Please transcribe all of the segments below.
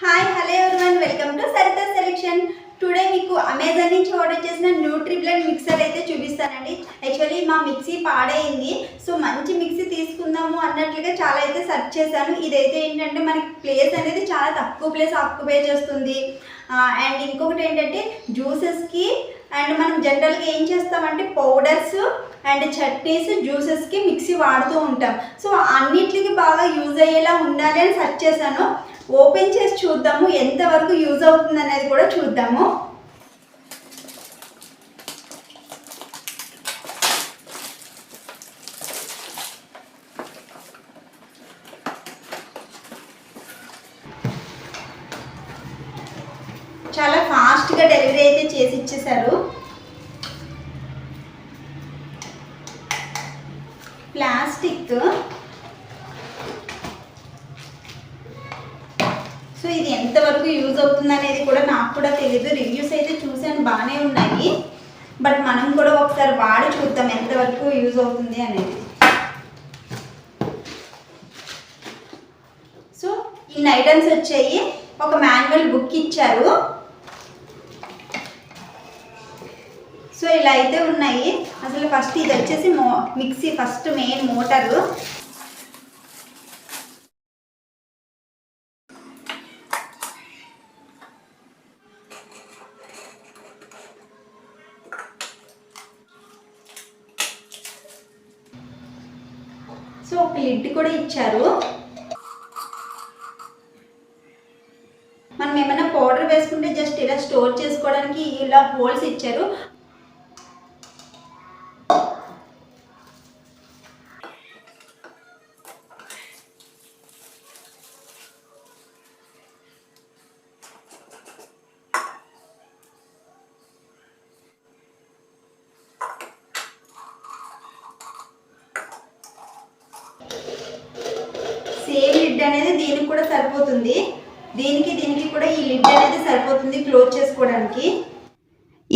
Hi hello everyone welcome to Saritha selection today మీకు Amazon నుంచి order చేసిన న్యూట్రిబ్లెండ్ mixer అయితే చూపిస్తానండి. యాక్చువల్లీ మా మిక్సీ పాడైంది. సో మంచి మిక్సీ తీసుకుందాము అన్నట్లుగా చాలా అయితే సెర్చ్ చేశాను. ఇదైతే ఏంటంటే మనకి ప్లేస్ అనేది చాలా తక్కువ ప్లేస్ ఆక్యుపై చేస్తుంది. అండ్ ఇంకొకటి ఏంటంటే జ్యూసెస్కి అండ్ మనం జనరల్గా ఏం చేస్తామంటే పౌడర్స్ అండ్ చట్నీస్ జ్యూసెస్కి మిక్సీ వాడుతూ ఉంటాం. సో అన్నిటికి బాగా యూజ్ అయ్యేలా ఉండాలి అని సెర్చ్ చేశాను. ఓపెన్ చేసి చూద్దాము ఎంతవరకు యూజ్ అవుతుంది అనేది కూడా చూద్దాము. చాలా ఫాస్ట్గా డెలివరీ అయితే చేసి ఇచ్చేసారు ప్లాస్టిక్ సో ఇది ఎంతవరకు యూజ్ అవుతుంది అనేది కూడా నాకు కూడా తెలియదు రివ్యూస్ అయితే చూసాను బాగానే ఉన్నాయి. బట్ మనం కూడా ఒకసారి వాడి చూద్దాం ఎంతవరకు యూజ్ అవుతుంది అనేది. సో ఇన్ని ఐటమ్స్ వచ్చాయి. ఒక మాన్యువల్ బుక్ ఇచ్చారు. సో ఇలా అయితే ఉన్నాయి. అసలు ఫస్ట్ ఇది వచ్చేసి మో mixie first main motor so ఒక లిడ్ కూడా మనం ఏమైనా పౌడర్ వేసుకుంటే జస్ట్ ఇలా స్టోర్ చేసుకోవడానికి ఇలా హోల్స్ ఇచ్చారు. లిడ్ అనేది దీనికి కూడా సరిపోతుంది. దీనికి దీనికి కూడా ఈ లిడ్ అనేది సరిపోతుంది క్లోజ్ చేసుకోవడానికి.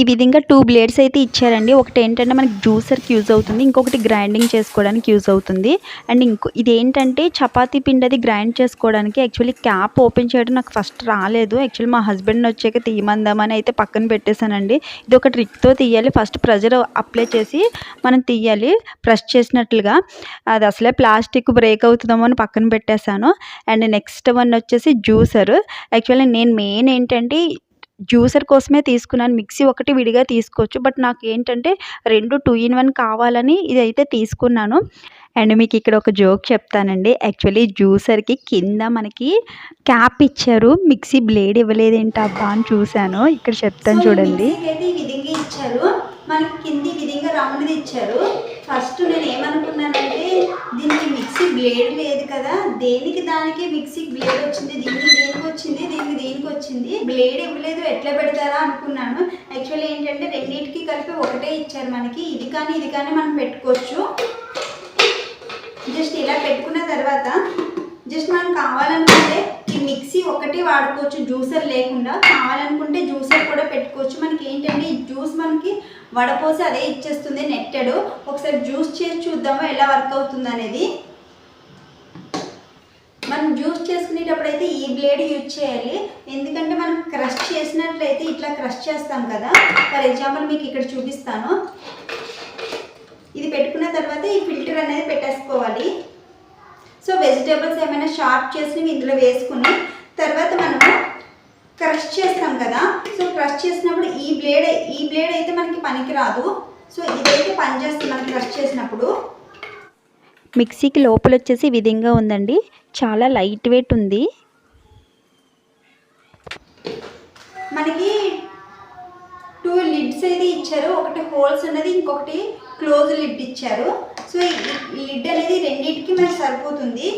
ఈ విధంగా టూ బ్లేడ్స్ అయితే ఇచ్చారండి. ఒకటి ఏంటంటే మనకి జ్యూసర్కి యూజ్ అవుతుంది. ఇంకొకటి గ్రైండింగ్ చేసుకోవడానికి యూజ్ అవుతుంది. అండ్ ఇంకో ఇది ఏంటంటే చపాతీ పిండి అది గ్రైండ్ చేసుకోవడానికి యాక్చువల్లీ క్యాప్ ఓపెన్ చేయడం నాకు ఫస్ట్ రాలేదు. యాక్చువల్లీ మా హస్బెండ్ వచ్చాక తీయమందామని అయితే పక్కన పెట్టేశానండి. ఇది ఒక ట్రిక్తో తీయాలి. ఫస్ట్ ప్రెజర్ అప్లై చేసి మనం తీయాలి. ప్రెస్ చేసినట్లుగా. అది అసలే ప్లాస్టిక్ బ్రేక్ అవుతుందేమో అని పక్కన పెట్టేశాను. అండ్ నెక్స్ట్ వన్ వచ్చేసి జ్యూసర్ యాక్చువల్లీ నేను మెయిన్ ఏంటంటే జ్యూసర్ కోసమే తీసుకున్నాను. మిక్సీ ఒకటి విడిగా తీసుకోవచ్చు. బట్ నాకు ఏంటంటే రెండు టూ ఇన్ వన్ కావాలని ఇదైతే తీసుకున్నాను. అండ్ మీకు ఇక్కడ ఒక జోక్ చెప్తానండి. యాక్చువల్లీ జ్యూసర్కి కింద మనకి క్యాప్ ఇచ్చారు. మిక్సీ బ్లేడ్ ఇవ్వలేదు ఏంటి అబ్బా అని చూశాను. ఇక్కడ చెప్తాను చూడండి. ఇచ్చారు. మనకి కింది విధంగా రౌండ్ది ఇచ్చారు. ఫస్ట్ నేను ఏమనుకున్నానంటే దీనికి మిక్సీ బ్లేడ్ లేదు కదా దేనికి దానికి మిక్సీ బ్లేడ్ వచ్చింది దీనికి దేనికి వచ్చింది దీనికి దేనికి వచ్చింది బ్లేడ్ ఇవ్వలేదు ఎట్లా పెడతారా అనుకున్నాను. యాక్చువల్లీ ఏంటంటే రెండింటికి కలిపి ఒకటే ఇచ్చారు మనకి ఇది కానీ ఇది కానీ మనం పెట్టుకోవచ్చు. జస్ట్ ఇలా పెట్టుకున్న తర్వాత జస్ట్ మనం కావాలనుకుంటే ఈ మిక్సీ ఒకటి వాడుకోవచ్చు జ్యూసర్ లేకుండా. కావాలనుకుంటే జ్యూసర్ కూడా పెట్టుకోవచ్చు. మనకి ఏంటంటే ఈ జ్యూస్ మనకి వడపోసి అదే ఇచ్చేస్తుంది నెట్టెడ్. ఒకసారి జ్యూస్ చేసి చూద్దాము ఎలా వర్క్ అవుతుంది అనేది. మనం జ్యూస్ చేసుకునేటప్పుడు అయితే ఈ బ్లేడ్ యూజ్ చేయాలి. ఎందుకంటే మనం క్రష్ చేసినట్లయితే ఇట్లా క్రష్ చేస్తాం కదా. ఫర్ ఎగ్జాంపుల్ మీకు ఇక్కడ చూపిస్తాను. ఇది పెట్టుకున్న తర్వాత ఈ ఫిల్టర్ అనేది పెట్టేసుకోవాలి. సో వెజిటేబుల్స్ ఏమైనా షార్ప్ చేసి ఇందులో వేసుకుని తర్వాత మనము క్రష్ చేస్తాం కదా సో క్రష్ చేసినప్పుడు ఈ బ్లేడ్ ఈ బ్లేడ్ అయితే మనకి పనికి రాదు సో ఇదైతే పనిచేస్తుంది మనం క్రష్ చేసినప్పుడు. మిక్సీకి లోపల వచ్చేసి ఈ విధంగా ఉందండి. చాలా లైట్ వెయిట్ ఉంది. మనకి టూ లిడ్స్ అయితే ఇచ్చారు. ఒకటి హోల్స్ ఉన్నది ఇంకొకటి క్లోజ్ లిడ్ ఇచ్చారు. సో ఈ లిడ్ అనేది రెండింటికి మనకి సరిపోతుంది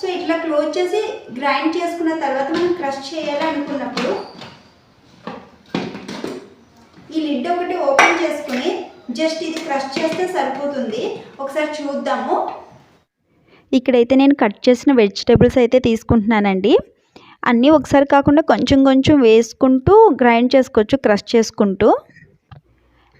సో వచ్చేసి గ్రైండ్ చేసుకున్న తర్వాత మనం క్రష్ చేయాలి అనుకున్నప్పుడు ఈ లిడ్ ఒకటి ఓపెన్ చేసుకుని జస్ట్ ఇది క్రష్ చేస్తే సరిపోతుంది. ఒకసారి చూద్దాము. ఇక్కడైతే నేను కట్ చేసిన వెజిటేబుల్స్ అయితే తీసుకుంటున్నానండి. అన్నీ ఒకసారి కాకుండా కొంచెం కొంచెం వేసుకుంటూ గ్రైండ్ చేసుకోవచ్చు క్రష్ చేసుకుంటూ.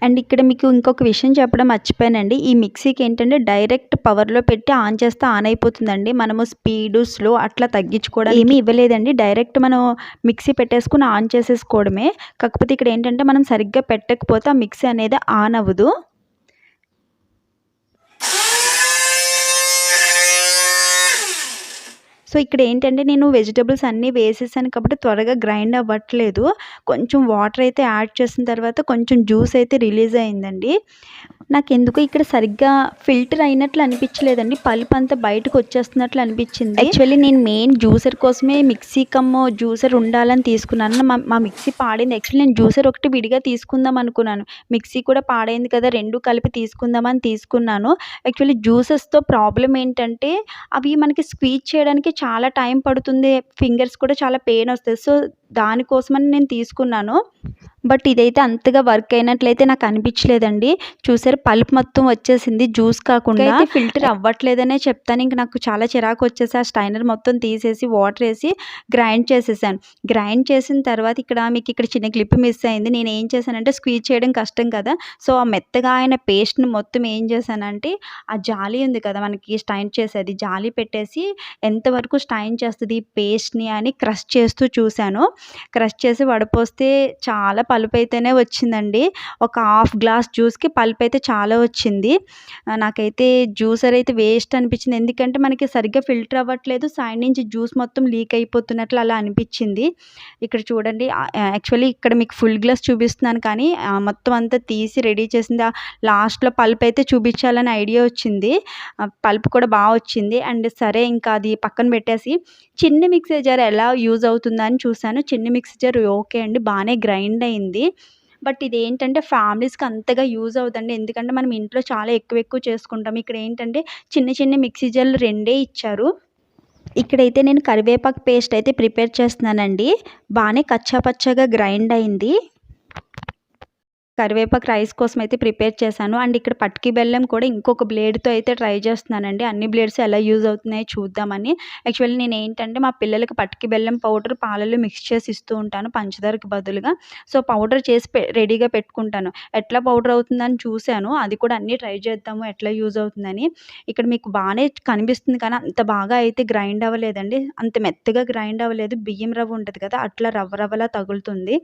అండ్ ఇక్కడ మీకు ఇంకొక విషయం చెప్పడం మర్చిపోయానండి. ఈ మిక్సీకి ఏంటంటే డైరెక్ట్ పవర్లో పెట్టి ఆన్ చేస్తే ఆన్ అయిపోతుందండి. మనము స్పీడు స్లో అట్లా తగ్గించుకోవడం ఏమీ ఇవ్వలేదండి. డైరెక్ట్ మనం మిక్సీ పెట్టేసుకుని ఆన్ చేసేసుకోవడమే. కాకపోతే ఇక్కడ ఏంటంటే మనం సరిగ్గా పెట్టకపోతే ఆ మిక్సీ అనేది ఆన్ అవ్వదు. సో ఇక్కడ ఏంటంటే నేను వెజిటబుల్స్ అన్నీ వేసేసాను కాబట్టి త్వరగా గ్రైండ్ అవ్వట్లేదు. కొంచెం వాటర్ అయితే యాడ్ చేసిన తర్వాత కొంచెం జ్యూస్ అయితే రిలీజ్ అయిందండి. నాకు ఎందుకో ఇక్కడ సరిగ్గా ఫిల్టర్ అయినట్లు అనిపించలేదండి. పల్ప్ అంతా బయటకు వచ్చేస్తున్నట్లు అనిపించింది. యాక్చువల్లీ నేను మెయిన్ జ్యూసర్ కోసమే మిక్సీ కమ్ము జ్యూసర్ ఉండాలని తీసుకున్నాను. మా మా మిక్సీ పాడైంది. యాక్చువల్లీ నేను జ్యూసర్ ఒకటి విడిగా తీసుకుందాం అనుకున్నాను. మిక్సీ కూడా పాడైంది కదా రెండు కలిపి తీసుకుందామని తీసుకున్నాను. యాక్చువల్లీ జ్యూసెస్తో ప్రాబ్లం ఏంటంటే అవి మనకి స్క్వీజ్ చేయడానికి చాలా టైం పడుతుంది. ఫింగర్స్ కూడా చాలా పెయిన్ వస్తుంది సో దానికోసమని నేను తీసుకున్నాను. బట్ ఇదైతే అంతగా వర్క్ అయినట్లయితే నాకు అనిపించలేదండి. చూసారు పల్ప్ మొత్తం వచ్చేసింది జ్యూస్ కాకుండా. అయితే ఫిల్టర్ అవ్వట్లేదనే చెప్తాను. ఇంక నాకు చాలా చిరాకు వచ్చేసి ఆ స్టైనర్ మొత్తం తీసేసి వాటర్ వేసి గ్రైండ్ చేసేసాను. గ్రైండ్ చేసిన తర్వాత ఇక్కడ మీకు ఇక్కడ చిన్న క్లిప్ మిస్ అయింది. నేను ఏం చేశానంటే స్క్వీజ్ చేయడం కష్టం కదా. సో ఆ మెత్తగా ఆయన పేస్ట్ని మొత్తం ఏం చేశానంటే ఆ జాలి ఉంది కదా మనకి స్టైన్ చేసేది. జాలి పెట్టేసి ఎంతవరకు స్టైన్ చేస్తుంది ఈ పేస్ట్ని అని క్రష్ చేస్తూ చూశాను. క్రష్ చేసి వడపోస్తే చాలా పలుపు అయితేనే వచ్చిందండి. ఒక హాఫ్ గ్లాస్ జ్యూస్కి పల్ప్ అయితే చాలా వచ్చింది. నాకైతే జ్యూసర్ అయితే వేస్ట్ అనిపించింది. ఎందుకంటే మనకి సరిగ్గా ఫిల్టర్ అవ్వట్లేదు. సైడ్ నుంచి జ్యూస్ మొత్తం లీక్ అయిపోతున్నట్లు అలా అనిపించింది. ఇక్కడ చూడండి యాక్చువల్లీ ఇక్కడ మీకు ఫుల్ గ్లాస్ చూపిస్తున్నాను కానీ ఆ, మొత్తం అంతా తీసి రెడీ చేసింది. లాస్ట్లో పల్ప్ అయితే చూపించాలని ఐడియా వచ్చింది. పల్ప్ కూడా బాగా వచ్చింది. అండ్ సరే ఇంకా అది పక్కన పెట్టేసి చిన్న మిక్సీ జార్ ఎలా యూజ్ అవుతుందని చూశాను. చిన్న మిక్సీ ఓకే అండి బాగానే గ్రైండ్ అయింది. బట్ ఇది ఏంటంటే ఫ్యామిలీస్కి అంతగా యూజ్ అవుతుంది ఎందుకంటే మనం ఇంట్లో చాలా ఎక్కువ ఎక్కువ చేసుకుంటాం. ఇక్కడ ఏంటంటే చిన్న చిన్న మిక్సీ జార్లు రెండే ఇచ్చారు. ఇక్కడైతే నేను కరివేపాకు పేస్ట్ అయితే ప్రిపేర్ చేస్తున్నానండి. బాగానే కచ్చాపచ్చగా గ్రైండ్ అయింది. కరివేపాకు రైస్ కోసం అయితే ప్రిపేర్ చేశాను. అండ్ ఇక్కడ పట్కి బెల్లం కూడా ఇంకొక బ్లేడ్తో అయితే ట్రై చేస్తున్నానండి. అన్ని బ్లేడ్స్ ఎలా యూజ్ అవుతున్నాయో చూద్దామని. యాక్చువల్లీ నేను ఏంటంటే మా పిల్లలకి పట్కి బెల్లం పౌడర్ పాలలో మిక్స్ చేసి ఇస్తూ ఉంటాను పంచదారకి బదులుగా. సో పౌడర్ చేసి పె రెడీగా పెట్టుకుంటాను. ఎట్లా పౌడర్ అవుతుందని చూశాను. అది కూడా అన్నీ ట్రై చేద్దాము ఎట్లా యూజ్ అవుతుందని. ఇక్కడ మీకు బాగానే కనిపిస్తుంది కానీ అంత బాగా అయితే గ్రైండ్ అవ్వలేదండి. అంత మెత్తగా గ్రైండ్ అవ్వలేదు. బియ్యం రవ్వ ఉంటుంది కదా అట్లా రవ్వ రవ్వలా తగులుతుంది.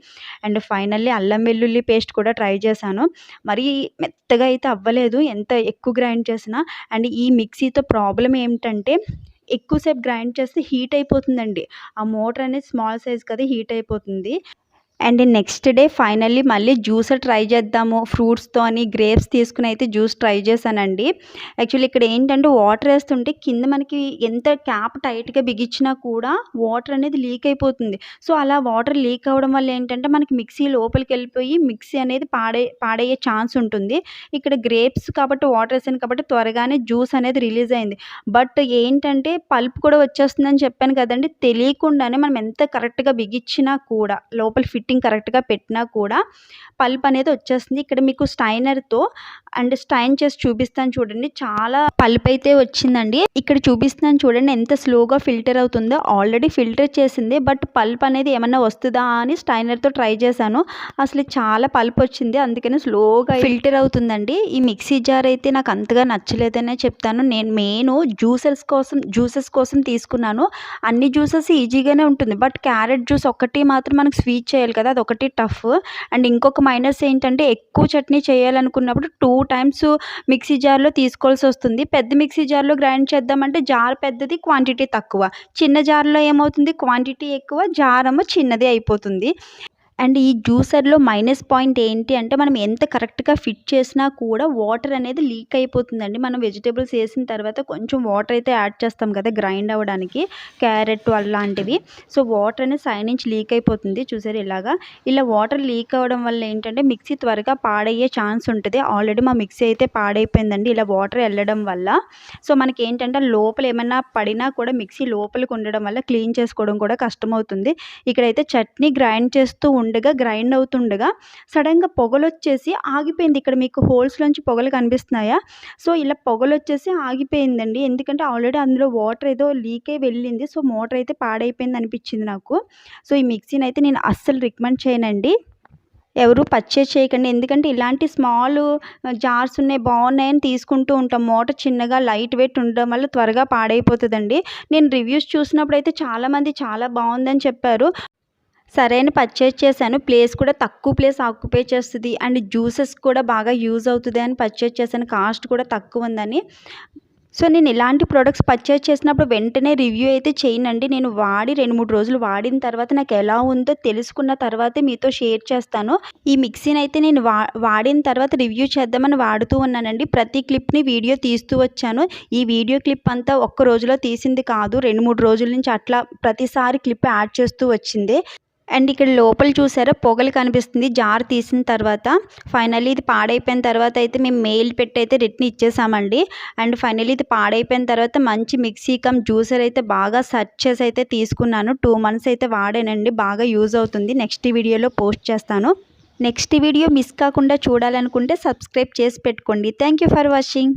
అండ్ ఫైనల్లీ అల్లం వెల్లుల్లి పేస్ట్ కూడా ట్రై ట్రై చేశాను. మరీ మెత్తగా అయితే అవ్వలేదు. ఎంత ఎక్కువ గ్రైండ్ చేసినా. అండ్ ఈ మిక్సీతో ప్రాబ్లం ఏమిటంటే ఎక్కువసేపు గ్రైండ్ చేస్తే హీట్ అయిపోతుందండి. ఆ మోటర్ అనేది స్మాల్ సైజ్ కదా హీట్ అయిపోతుంది. అండ్ నెక్స్ట్ డే ఫైనల్లీ మళ్ళీ జ్యూస్ ట్రై చేద్దాము. ఫ్రూట్స్తోని గ్రేప్స్ తీసుకుని అయితే జ్యూస్ ట్రై చేశానండి. యాక్చువల్లీ ఇక్కడ ఏంటంటే వాటర్ వేస్తుంటే కింద మనకి ఎంత క్యాప్ టైట్గా బిగించినా కూడా వాటర్ అనేది లీక్ అయిపోతుంది. సో అలా వాటర్ లీక్ అవ్వడం వల్ల ఏంటంటే మనకి మిక్సీ లోపలికి వెళ్ళిపోయి మిక్సీ అనేది పాడే పాడయ్యే ఛాన్స్ ఉంటుంది. ఇక్కడ గ్రేప్స్ కాబట్టి వాటర్ వేసాను కాబట్టి త్వరగానే జ్యూస్ అనేది రిలీజ్ అయింది. బట్ ఏంటంటే పల్ప్ కూడా వచ్చేస్తుందని చెప్పాను కదండి. తెలియకుండానే మనం ఎంత కరెక్ట్గా బిగించినా కూడా లోపల ఫిట్ ఫిట్టింగ్ కరెక్ట్గా పెట్టినా కూడా పల్ప్ అనేది వచ్చేస్తుంది. ఇక్కడ మీకు స్టైనర్తో అండ్ స్టైన్ చేసి చూపిస్తాను చూడండి. చాలా పల్ప్ అయితే వచ్చిందండి. ఇక్కడ చూపిస్తున్నాను చూడండి ఎంత స్లోగా ఫిల్టర్ అవుతుందో. ఆల్రెడీ ఫిల్టర్ చేసింది. బట్ పల్ప్ అనేది ఏమన్నా వస్తుందా అని స్టైనర్తో ట్రై చేశాను. అసలు చాలా పల్ప్ వచ్చింది. అందుకని స్లోగా ఫిల్టర్ అవుతుందండి. ఈ మిక్సీ జార్ అయితే నాకు అంతగా నచ్చలేదనే చెప్తాను. నేను మెయిన్ జ్యూసెస్ కోసం జ్యూసెస్ కోసం తీసుకున్నాను. అన్ని జ్యూసెస్ ఈజీగానే ఉంటుంది. బట్ క్యారెట్ జ్యూస్ ఒక్కటి మాత్రం మనకు స్వీట్ చేయాలి కదా అదొకటి ఒకటి టఫ్. అండ్ ఇంకొక మైనస్ ఏంటంటే ఎక్కువ చట్నీ చేయాలనుకున్నప్పుడు టూ టైమ్స్ మిక్సీ జార్లో తీసుకోవాల్సి వస్తుంది. పెద్ద మిక్సీ జార్లో గ్రైండ్ చేద్దామంటే జార్ పెద్దది క్వాంటిటీ తక్కువ. చిన్న జార్లో ఏమవుతుంది? క్వాంటిటీ ఎక్కువ జారము చిన్నది అయిపోతుంది. అండ్ ఈ జ్యూసర్లో మైనస్ పాయింట్ ఏంటి అంటే మనం ఎంత కరెక్ట్గా ఫిట్ చేసినా కూడా వాటర్ అనేది లీక్ అయిపోతుందండి. మనం వెజిటేబుల్స్ వేసిన తర్వాత కొంచెం వాటర్ అయితే యాడ్ చేస్తాం కదా గ్రైండ్ అవ్వడానికి క్యారెట్ అలాంటివి. సో వాటర్ అనేది సైడ్ నుంచి లీక్ అయిపోతుంది చూసారు ఇలాగా. ఇలా వాటర్ లీక్ అవ్వడం వల్ల ఏంటంటే మిక్సీ త్వరగా పాడయ్యే ఛాన్స్ ఉంటుంది. ఆల్రెడీ మా మిక్సీ అయితే పాడైపోయిందండి ఇలా వాటర్ వెళ్ళడం వల్ల. సో మనకి ఏంటంటే లోపల ఏమైనా పడినా కూడా మిక్సీ లోపలికి ఉండడం వల్ల క్లీన్ చేసుకోవడం కూడా కష్టమవుతుంది. ఇక్కడైతే చట్నీ గ్రైండ్ చేస్తూ ఉండగా గ్రైండ్ అవుతుండగా సడన్గా పొగలు వచ్చేసి ఆగిపోయింది. ఇక్కడ మీకు హోల్స్లోంచి పొగలు కనిపిస్తున్నాయా? సో ఇలా పొగలు వచ్చేసి ఆగిపోయిందండి. ఎందుకంటే ఆల్రెడీ అందులో వాటర్ ఏదో లీక్ అయి వెళ్ళింది. సో మోటర్ అయితే పాడైపోయింది అనిపించింది నాకు. సో ఈ మిక్సీని అయితే నేను అస్సలు రికమెండ్ చేయనండి. ఎవరు పర్చేజ్ చేయకండి. ఎందుకంటే ఇలాంటి స్మాల్ జార్స్ ఉన్నాయి బాగున్నాయని తీసుకుంటూ ఉంటాం. మూట చిన్నగా లైట్ వెయిట్ ఉండడం వల్ల త్వరగా పాడైపోతుందండి. నేను రివ్యూస్ చూసినప్పుడు అయితే చాలామంది చాలా బాగుందని చెప్పారు. సరే అని పర్చేస్ చేశాను. ప్లేస్ కూడా తక్కువ ప్లేస్ ఆక్యుపై చేస్తుంది. అండ్ జ్యూసెస్ కూడా బాగా యూజ్ అవుతుంది అని పర్చేజ్ చేశాను. కాస్ట్ కూడా తక్కువ ఉందని. సో నేను ఇలాంటి ప్రోడక్ట్స్ పర్చేజ్ చేసినప్పుడు వెంటనే రివ్యూ అయితే చేయనండి. నేను వాడి రెండు మూడు రోజులు వాడిన తర్వాత నాకు ఎలా ఉందో తెలుసుకున్న తర్వాతే మీతో షేర్ చేస్తాను. ఈ మిక్సీని అయితే నేను వా వాడిన తర్వాత రివ్యూ చేద్దామని వాడుతూ ఉన్నానండి. ప్రతి క్లిప్ని వీడియో తీస్తూ వచ్చాను. ఈ వీడియో క్లిప్ అంతా ఒక్క రోజులో తీసింది కాదు. రెండు మూడు రోజుల నుంచి అట్లా ప్రతిసారి క్లిప్ యాడ్ చేస్తూ వచ్చింది. అండ్ ఇక్కడ లోపల చూసారా పొగలు కనిపిస్తుంది. జార్ తీసిన తర్వాత ఫైనల్లీ ఇది పాడైపోయిన తర్వాత అయితే మేము మెయిల్ పెట్టి అయితే రిటర్న్ ఇచ్చేసామండి. అండ్ ఫైనల్లీ ఇది పాడైపోయిన తర్వాత మంచి మిక్సీ కమ్ జ్యూసర్ అయితే బాగా సెర్చ్ చేసి అయితే తీసుకున్నాను. టూ మంత్స్ అయితే వాడానండి బాగా యూజ్ అవుతుంది. నెక్స్ట్ వీడియోలో పోస్ట్ చేస్తాను. నెక్స్ట్ వీడియో మిస్ కాకుండా చూడాలనుకుంటే సబ్స్క్రైబ్ చేసి పెట్టుకోండి. Thank you for watching.